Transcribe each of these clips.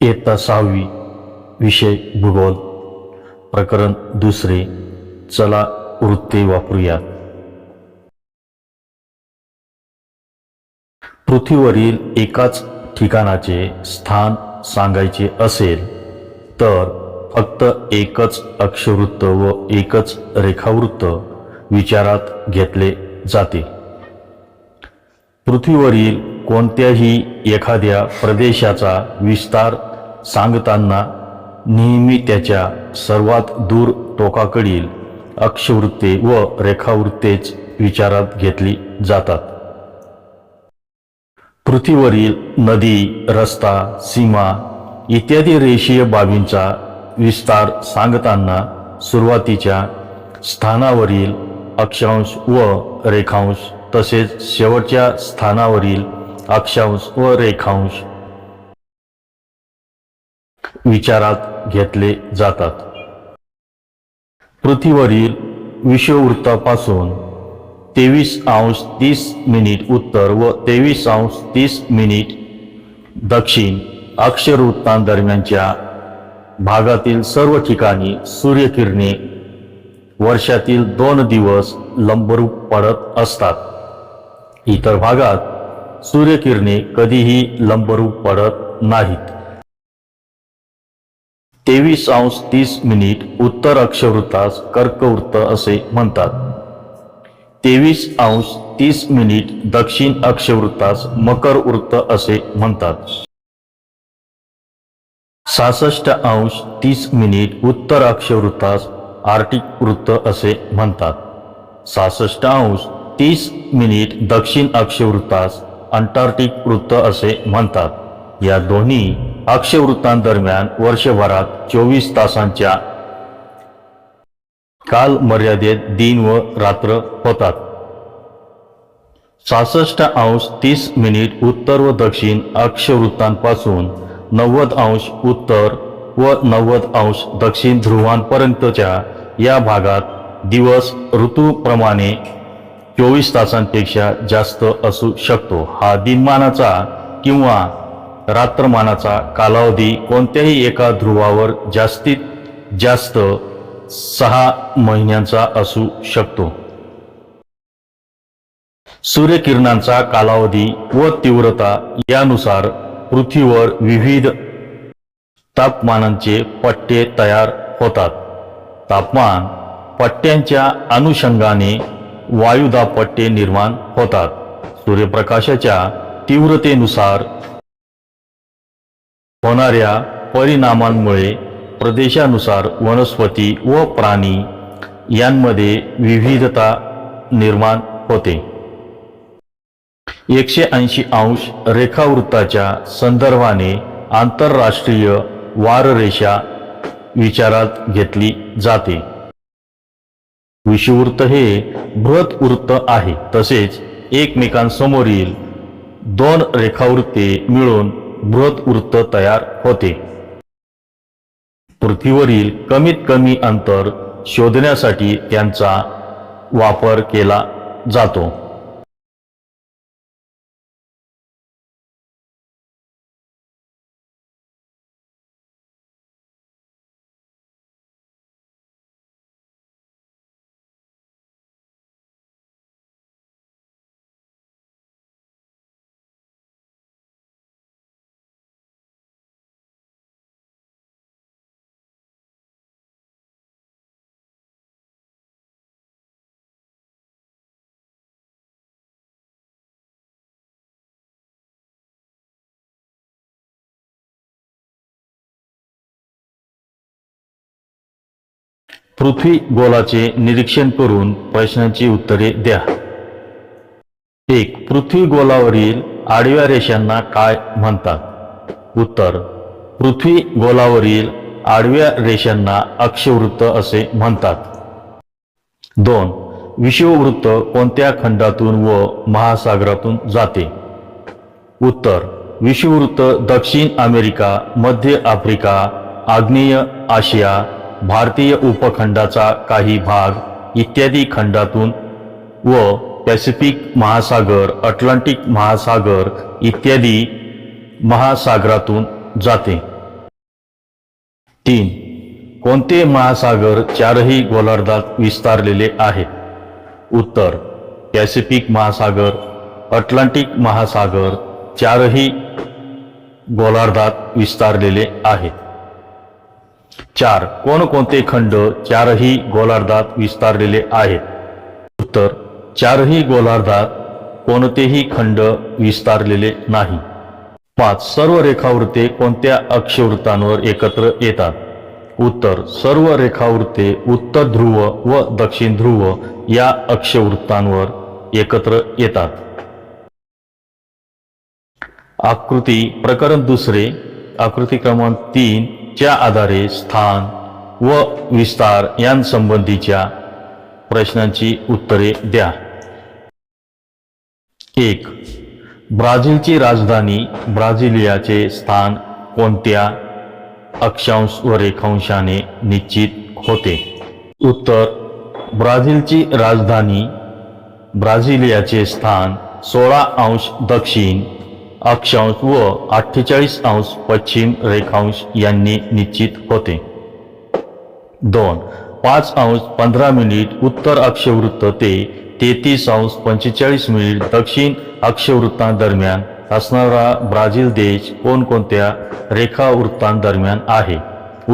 इयत्ता सहावी विषय भूगोल. प्रकरण दुसरे. चला वृत्ते वापरूयात पृथ्वीवरील एकाच ठिकाणाचे स्थान सांगायचे असेल तर फक्त एकच अक्षवृत्त व एकच रेखावृत्त विचारात घेतले जाते. पृथ्वीवरील कोणत्याही एखाद्या प्रदेशाचा विस्तार सांगताना नेहमी त्याच्या सर्वात दूर टोकाकडील अक्षवृत्ते व रेखावृत्तेच विचारात घेतली जातात. पृथ्वीवरील नदी रस्ता सीमा इत्यादी रेषीय बाबींचा विस्तार सांगताना सुरुवातीच्या स्थानावरील अक्षांश व रेखांश तसेच शेवटच्या स्थानावरील अक्षांश व रेखांश विचारात घेतले जातात. पृथ्वीवरील विषुववृत्तापासून तेवीस अंश तीस मिनिट उत्तर व तेवीस अंश तीस मिनिट दक्षिण अक्षरवृत्तांदरम्यानच्या भागातील सर्व ठिकाणी सूर्यकिरणे वर्षातील दोन दिवस लंबरूप पडत असतात. इतर भागात सूर्यकिरणे कधीही लंबरूप पडत नाहीत. तेवीस अंश तीस मिनिट उत्तर अक्षवृत्तास कर्कवृत्त असे म्हणतात. तेवीस अंश तीस मिनिट दक्षिण अक्षवृत्तास मकर वृत्त असे म्हणतात. सहासष्ट अंश तीस मिनिट उत्तर अक्षवृत्तास आर्टिक वृत्त असे म्हणतात. सहासष्ट अंश तीस मिनिट दक्षिण अक्षवृत्तास अंटार्क्टिक वृत्त असे म्हणतात. या दोन्ही अक्षवृत्तांदरम्यान वर्षभरात चोवीस तासांच्या काल मर्यादेत दिन व रात्र होतात. सहासष्ट अंश तीस मिनिट उत्तर व दक्षिण अक्षवृत्तांपासून नव्वद अंश उत्तर व नव्वद अंश दक्षिण ध्रुवांपर्यंतच्या या भागात दिवस ऋतूप्रमाणे चोवीस तासांपेक्षा जास्त असू शकतो. हा दिनमानाचा किंवा रात्रमानाचा कालावधी कोणत्याही एका ध्रुवावर जास्तीत जास्त सहा महिन्यांचा असू शकतो. सूर्यकिरणांचा कालावधी व तीव्रता यानुसार पृथ्वीवर विविध तापमानांचे पट्टे तयार होतात. तापमान पट्ट्यांच्या अनुषंगाने वायुदापट्टे निर्माण होतात. सूर्यप्रकाशाच्या तीव्रतेनुसार होणाऱ्या परिणामांमुळे प्रदेशानुसार वनस्पती व प्राणी यांमध्ये विविधता निर्माण होते. एकशे ऐंशी अंश रेखावृत्ताच्या संदर्भाने आंतरराष्ट्रीय वाररेषा विचारात घेतली जाते. विषुवृत्त हे बृहत वृत्त आहे. तसेच एकमेकांसमोरील दोन रेखावृत्ते मिळून बृहत वृत्त तयार होते. पृथ्वीवरील कमीत कमी अंतर शोधण्यासाठी त्यांचा वापर केला जातो. पृथ्वी गोलाचे निरीक्षण करून प्रश्नांची उत्तरे द्या. एक पृथ्वी गोलावरील आडव्या रेषांना काय म्हणतात? उत्तर पृथ्वी गोलावरील आडव्या रेषांना अक्षवृत्त असे म्हणतात. दोन विषुववृत्त कोणत्या खंडातून व महासागरातून जाते? उत्तर विषुववृत्त दक्षिण अमेरिका मध्य आफ्रिका आग्नेय आशिया भारतीय उपखंडाचा काही भाग इत्यादी खंडातून व पॅसिफिक महासागर अटलांटिक महासागर इत्यादी महासागरातून जाते. तीन. कोणते महासागर चारही गोलार्धात विस्तारलेले आहेत उत्तर. पॅसिफिक महासागर अटलांटिक महासागर चारही गोलार्धात विस्तारलेले आहेत चार. कोणकोणते खंड चारही गोलार्धात विस्तारलेले आहेत? उत्तर. चारही गोलार्धात कोणतेही खंड विस्तारलेले नाही. पाच. सर्व रेखावृत्ते कोणत्या अक्षवृत्तांवर एकत्र येतात? उत्तर. सर्व रेखावृत्ते उत्तर ध्रुव व दक्षिण ध्रुव या अक्षवृत्तांवर एकत्र येतात. आकृती प्रकरण दुसरे. आकृती क्रमांक तीन. च्या आधारे स्थान व विस्तार यांसंबंधीच्या प्रश्नांची उत्तरे द्या. एक ब्राझीलची राजधानी ब्राझिलियाचे स्थान कोणत्या अक्षांश व रेखांशाने निश्चित होते? उत्तर ब्राझीलची राजधानी ब्राझिलियाचे स्थान सोळा अंश दक्षिण अक्षांश व अठ्ठेचाळीस अंश पश्चिम रेखांश यांनी निश्चित होते. दोन पाच अंश पंधरा मिनिट उत्तर अक्षवृत्त ते तेहतीस अंश पंचेचाळीस मिनिट दक्षिण अक्षवृत्तांदरम्यान असणारा ब्राझील देश कोणकोणत्या रेखावृत्तांदरम्यान आहे?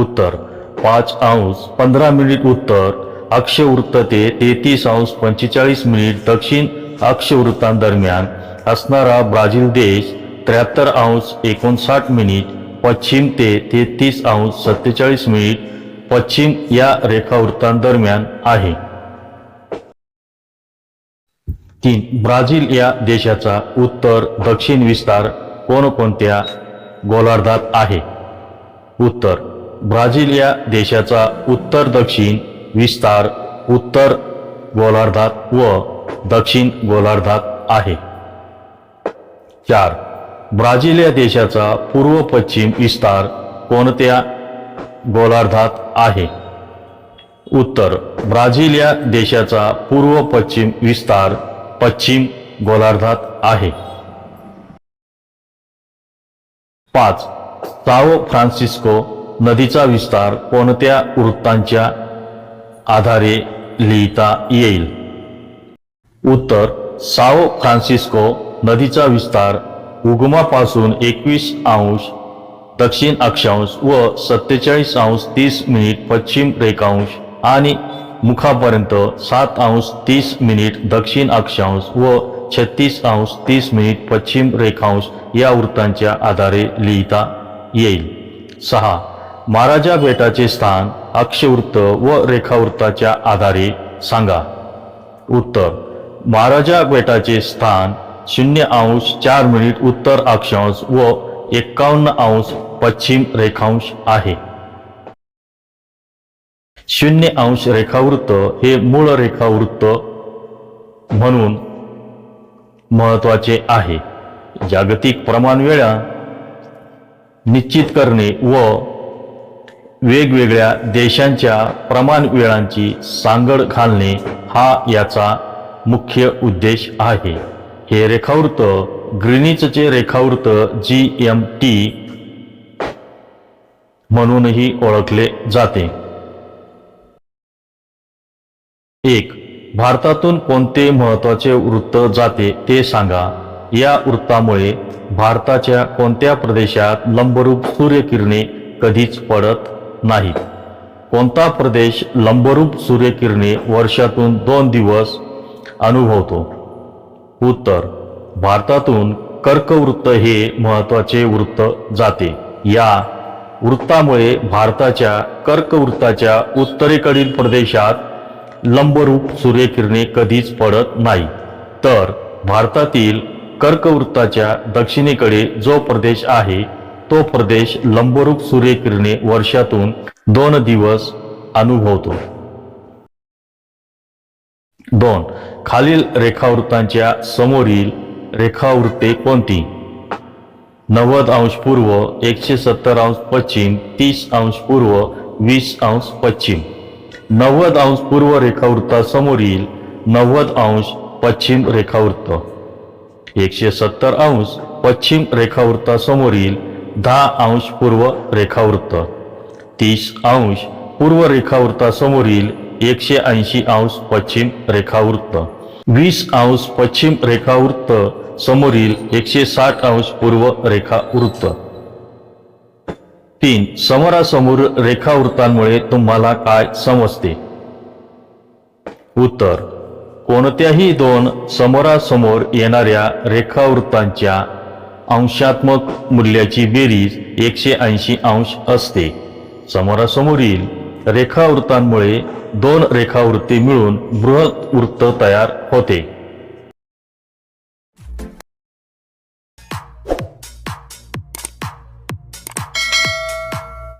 उत्तर पाच अंश पंधरा मिनिट उत्तर अक्षवृत्त ते तेहतीस अंश पंचेचाळीस मिनिट दक्षिण अक्षवृत्तांदरम्यान असणारा ब्राझील देश त्र्याहत्तर अंश एकोणसाठ मिनिट पश्चिम ते तेहतीस अंश सत्तेचाळीस मिनिट पश्चिम या रेखावृत्तांदरम्यान आहे. तीन ब्राझील या देशाचा उत्तर दक्षिण विस्तार कोणकोणत्या गोलार्धात आहे? उत्तर ब्राझील या देशाचा उत्तर दक्षिण विस्तार उत्तर गोलार्धात व दक्षिण गोलार्धात आहे. चार. ब्राझील या देशाचा पूर्व पश्चिम विस्तार कोणत्या गोलार्धात आहे? उत्तर. ब्राझील या देशाचा पूर्व पश्चिम विस्तार पश्चिम गोलार्धात आहे. पाच. साओ फ्रान्सिस्को नदीचा विस्तार कोणत्या वृत्तांच्या आधारे लिहिता येईल? उत्तर. साओ फ्रान्सिस्को नदीचा विस्तार उगमापासून एकवीस अंश दक्षिण अक्षांश व सत्तेचाळीस अंश तीस मिनिट पश्चिम रेखांश आणि मुखापर्यंत सात अंश तीस मिनिट दक्षिण अक्षांश व छत्तीस अंश तीस मिनिट पश्चिम रेखांश या वृत्तांच्या आधारे लिहिता येईल. सहा. महाराजा बेटाचे स्थान अक्षवृत्त व रेखावृत्ताच्या आधारे सांगा. उत्तर. महाराजा बेटाचे स्थान शून्य अंश चार मिनिट उत्तर अक्षांश व एक्कावन्न अंश पश्चिम रेखांश आहे. शून्य अंश रेखावृत्त हे मूळ रेखावृत्त म्हणून महत्त्वाचे आहे. जागतिक प्रमाण वेळा निश्चित करणे व वेगवेगळ्या देशांच्या प्रमाण वेळांची सांगड घालणे हा याचा मुख्य उद्देश आहे. हे रेखावृत्त ग्रीनिचचे रेखावृत्त जी एम टी म्हणूनही ओळखले जाते. एक भारतातून कोणते महत्त्वाचे वृत्त जाते ते सांगा. या वृत्तामुळे भारताच्या कोणत्या प्रदेशात लंबरूप सूर्यकिरणे कधीच पडत नाहीत? कोणता प्रदेश लंबरूप सूर्यकिरणे वर्षातून दोन दिवस अनुभवतो? उत्तर. भारतातून कर्कवृत्त हे महत्त्वाचे वृत्त जाते. या वृत्तामुळे भारताच्या कर्कवृत्ताच्या उत्तरेकडील प्रदेशात लंबरूप सूर्यकिरणे कधीच पडत नाही. तर भारतातील कर्कवृत्ताच्या दक्षिणेकडे जो प्रदेश आहे तो प्रदेश लंबरूप सूर्यकिरणे वर्षातून दोन दिवस अनुभवतो. दोन. खालील रेखावृत्तांच्या समोरील रेखावृत्ते कोणती? नव्वद अंश पूर्व एकशे सत्तर अंश पश्चिम तीस अंश पूर्व वीस अंश पश्चिम. नव्वद अंश पूर्व रेखावृत्तासमोरील नव्वद अंश पश्चिम रेखावृत्त. एकशे सत्तर अंश पश्चिम रेखावृत्तासमोरील दहा अंश पूर्व रेखावृत्त. तीस अंश पूर्व रेखावृत्तासमोरील एकशे ऐंशी अंश पश्चिम रेखावृत्त. वीस अंश पश्चिम रेखावृत्त समोरील एकशे साठ अंश पूर्व रेखावृत्त. तीन समोरासमोर रेखावृत्तांमुळे तुम्हाला काय समजते? उत्तर कोणत्याही दोन समोरासमोर येणाऱ्या रेखावृत्तांच्या अंशात्मक मूल्याची बेरीज एकशे ऐंशी अंश असते. समोरासमोरील रेखावृत्तांमुळे दोन रेखावृत्ती मिळून बृहत वृत्त तयार होते.